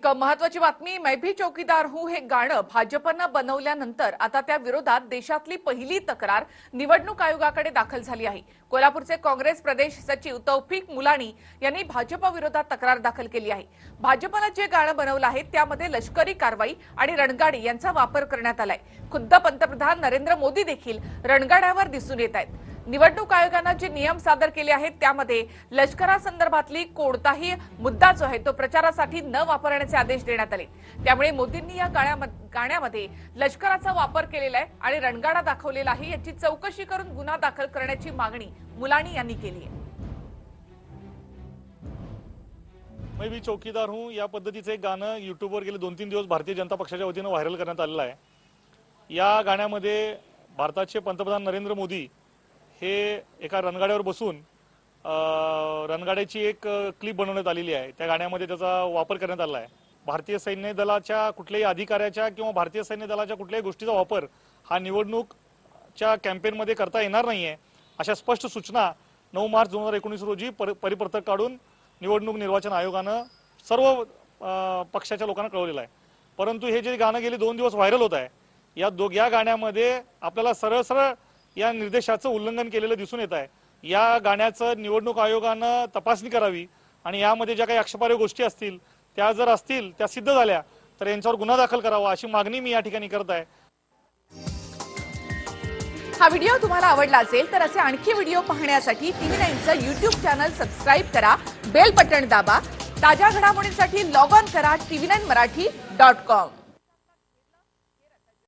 एक महत्वाची बातमी मैं भी चौकीदार हूं हे गाणं भाजपनं बनवल्यानंतर आता त्या विरोधात देशातली पहिली तक्रार निवडणूक आयोगाकडे दाखल झाली आहे. कोल्हापूरचे काँग्रेस प्रदेश सचिव तौफिक मुलाणी यांनी भाजपाविरोधात तक्रार दाखल केली आहे. भाजपनं जे गाणं बनवलं आहे त्यामध्ये लष्करी कारवाई आणि रणगाडी यांचा वापर करण्यात आलाय. खुद्द पंतप्रधान नरेंद्र मोदी देखील रणगाड्यावर दिसून येत आहेत. निवडणूक आयोगानं जे नियम सादर केले आहेत त्यामध्ये लष्करासंदर्भातली कोणताही मुद्दा जो आहे तो प्रचारासाठी न वापरण्याचे आदेश देण्यात आले. त्यामुळे मोदींनी या गाण्यामध्ये लष्कराचा वापर केलेला आहे आणि रणगाडा दाखवलेला आहे याची चौकशी करून गुन्हा दाखल करण्याची मागणी मुलाणी यांनी केली आहे. मैं भी चौकीदार हूँ या पद्धतीचं एक गाणं युट्यूबवर गेले दोन तीन दिवस भारतीय जनता पक्षाच्या वतीनं व्हायरल करण्यात आलेलं आहे. या गाण्यामध्ये भारताचे पंतप्रधान नरेंद्र मोदी हे एका रणगाड्यावर बसून रणगाड्याची एक क्लिप बनवण्यात आलेली आहे. त्या गाण्यामध्ये त्याचा वापर करण्यात आला आहे. भारतीय सैन्य दलाच्या कुठल्याही अधिकाऱ्याच्या किंवा भारतीय सैन्य दलाच्या कुठल्याही गोष्टीचा वापर हा निवडणूकच्या कॅम्पेनमध्ये करता येणार नाही आहे अशा स्पष्ट सूचना नऊ मार्च दोन हजार एकोणीस रोजी पर- परिपत्रक काढून निवडणूक निर्वाचन आयोगानं सर्व पक्षाच्या लोकांना कळवलेलं आहे. परंतु हे जे गाणं गेले दोन दिवस व्हायरल होत आहे या दोघ या गाण्यामध्ये आपल्याला सरळ सरळ या निर्देशाचं उल्लंघन केलेलं दिसून येत आहे. या गाण्याचं निवडणूक आयोगानं तपासणी करावी आणि यामध्ये ज्या काही आक्षेपार्ह गोष्टी असतील त्या जर असतील त्या सिद्ध झाल्या तर यांच्यावर गुन्हा दाखल करावा अशी मागणी मी या ठिकाणी करत आहे. हा व्हिडिओ तुम्हाला आवडला असेल तर असे आणखी व्हिडिओ पाहण्यासाठी टीव्ही नाईनचं युट्यूब चॅनल सबस्क्राईब करा बेल बटन दाबा ताज्या घडामोडींसाठी लॉग ऑन करा TV nine Marathi dot com.